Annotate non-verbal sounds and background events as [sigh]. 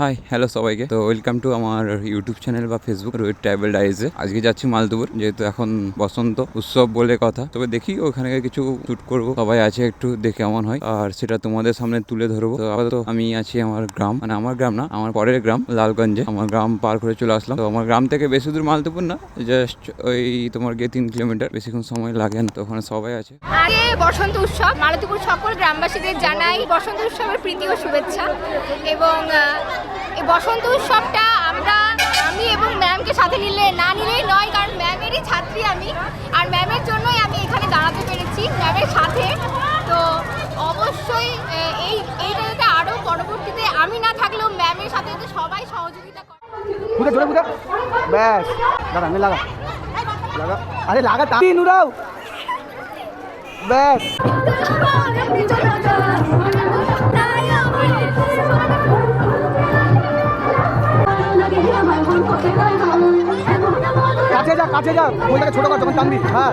High hello সবাইকে। তো welcome to আমার ইউটিউব চ্যানেল বা ফেসবুক রোহিত ট্রাভেল ডাইজে আজকে যাচ্ছি মালদুপুর, যেহেতু এখন বসন্ত উৎসব বলে কথা। তবে দেখি ওখানে কিছু শ্যুট করব। সবাই আছে একটু দেখে কেমন হয়। আর সেটা তোমাদের সামনে তুলে ধরবো। তো আপাতত আমি আছি আমার গ্রাম। মানে আমার গ্রাম না, আমার পরের গ্রাম, লালগঞ্জে। আমার গ্রাম পার করে চলে আসলাম। তো আমার গ্রাম থেকে বেশি দূর মালদুপুর না জাস্ট ওই তোমার গিয়ে তিন কিলোমিটার বেশিক্ষণ সময় লাগে না। তো ওখানে সবাই আছে। আগে বসন্ত উৎসব মালতীপুর সকল গ্রামবাসীদের জানাই বসন্ত উৎসবের প্রীতি ও শুভেচ্ছা। এবং বসন্ত উৎসবটা আমরা আমি এবং ম্যামকে সাথে নিলে না নিলেই নয় কারণ ম্যামেরই ছাত্রী আমি। আর ম্যামের জন্যই আমি এখানে দাঁড়াতে পেরেছি ম্যামের সাথে। তো অবশ্যই এই এইটাতে আরও পরবর্তীতে আমি না থাকলেও ম্যামের সাথে যাতে সবাই সহযোগিতা করে ব্যাস। দাঁড়া আমি লাগা লাগা আরে লাগা তা নুরাও ব্যাস। [laughs] যা কাছে যা বইটাকে ছোট কর যখন টানবি। হ্যাঁ।